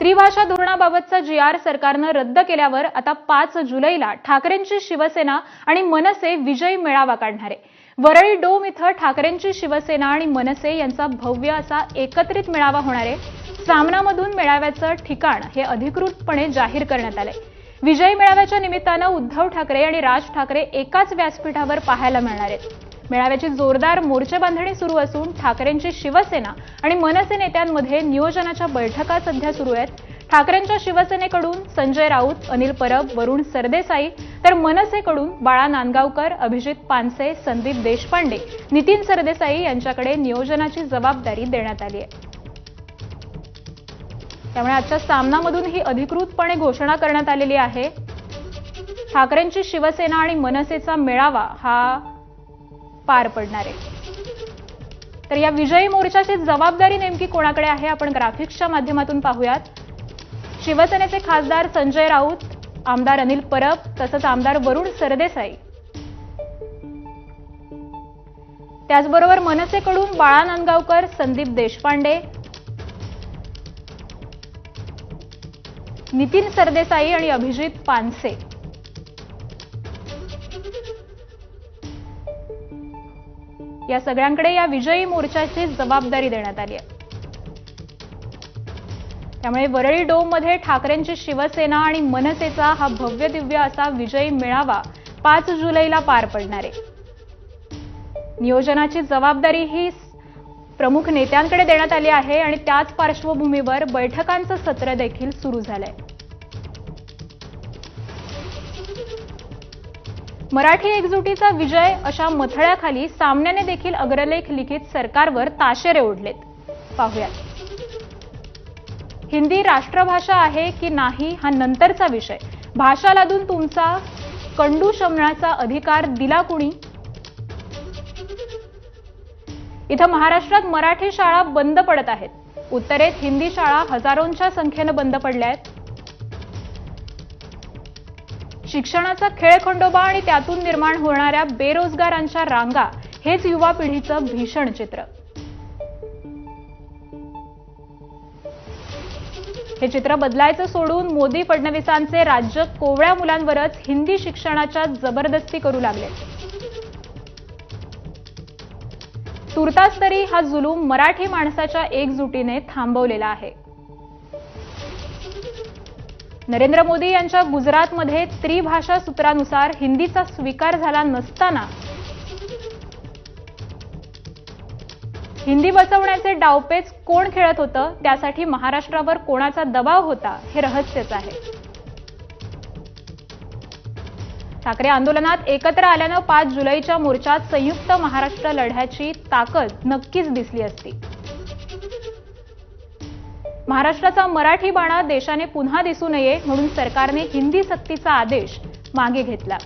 त्रिभाषा धोरणाबाबतचा जी R सरकारनं रद्द केल्यावर आता पाच जुलैला ठाकरेंची शिवसेना आणि मनसे विजयी मेळावा काढणार आहे. वरळी डोम इथं ठाकरेंची शिवसेना आणि मनसे यांचा भव्य असा एकत्रित मेळावा होणार आहे. सामनामधून मेळाव्याचं ठिकाण हे अधिकृतपणे जाहीर करण्यात आलंय. विजयी मेळाव्याच्या निमित्तानं उद्धव ठाकरे आणि राज ठाकरे एकाच व्यासपीठावर पाहायला मिळणार आहेत. मेळाव्याची जोरदार मोर्चेबांधणी सुरू असून ठाकरेंची शिवसेना आणि मनसे नेत्यांमध्ये नियोजनाच्या बैठका सध्या सुरू आहेत. ठाकरेंच्या शिवसेनेकडून संजय राऊत अनिल परब वरुण सरदेसाई तर मनसेकडून बाळा नांदगावकर अभिजित पानसे संदीप देशपांडे नितीन सरदेसाई यांच्याकडे नियोजनाची जबाबदारी देण्यात आली आहे. त्यामुळे आजच्या सामनामधून ही अधिकृतपणे घोषणा करण्यात आलेली आहे. ठाकरेंची शिवसेना आणि मनसेचा मेळावा हा पार पडणार आहे. तर या विजयी मोर्चाची जबाबदारी नेमकी कोणाकडे आहे? आपण ग्राफिक्सच्या माध्यमातून पाहूयात. शिवसेनेचे खासदार संजय राऊत आमदार अनिल परब तसंच आमदार वरुण सरदेसाई. त्याचबरोबर मनसेकडून बाळा नांदगावकर संदीप देशपांडे नितीन सरदेसाई आणि अभिजित पानसे. या सगळ्यांकडे या विजयी मोर्चाची जबाबदारी देण्यात आली आहे. त्यामुळे वरळी डोममध्ये ठाकरेंची शिवसेना आणि मनसेचा हा भव्य दिव्य असा विजयी मेळावा पाच जुलैला पार पडणार आहे. नियोजनाची जबाबदारी ही प्रमुख नेत्यांकडे देण्यात आली आहे आणि त्याच पार्श्वभूमीवर बैठकांचं सत्र देखील सुरू झालंय. मराठी एकजुटीचा विजय अशा मथळ्याखाली सामन्याने देखील अग्रलेख लिखित सरकारवर ताशेरे ओढलेत. पाहूया हिंदी राष्ट्रभाषा आहे की नाही हा नंतरचा विषय. भाषा लादून तुमचा कंडू शमण्याचा अधिकार दिला कुणी? इथं महाराष्ट्रात मराठी शाळा बंद पडत आहेत. उत्तरेत हिंदी शाळा हजारोंच्या संख्येनं बंद पडल्या आहेत. शिक्षणाचा खेळखंडोबा आणि त्यातून निर्माण होणाऱ्या बेरोजगारांच्या रांगा हेच युवा पिढीचं भीषण चित्र. हे चित्र बदलायचं सोडून मोदी फडणवीसांचे राज्य कोवळ्या मुलांवरच हिंदी शिक्षणाच्या जबरदस्ती करू लागले. तुर्तास तरी हा जुलूम मराठी माणसाच्या एकजुटीने थांबवलेला आहे. नरेंद्र मोदी यांच्या गुजरातमध्ये त्रिभाषा सूत्रानुसार हिंदीचा स्वीकार झाला नसताना हिंदी बसवण्याचे डावपेच कोण खेळत होतं? त्यासाठी महाराष्ट्रावर कोणाचा दबाव होता? हे रहस्यच आहे. ठाकरे आंदोलनात एकत्र आल्यानं पाच जुलैच्या मोर्चात संयुक्त महाराष्ट्र लढ्याची ताकद नक्कीच दिसली असती. महाराष्ट्राचा मराठी बाणा देशाने पुन्हा दिसू नये म्हणून सरकारने हिंदी सक्तीचा आदेश मागे घेतला.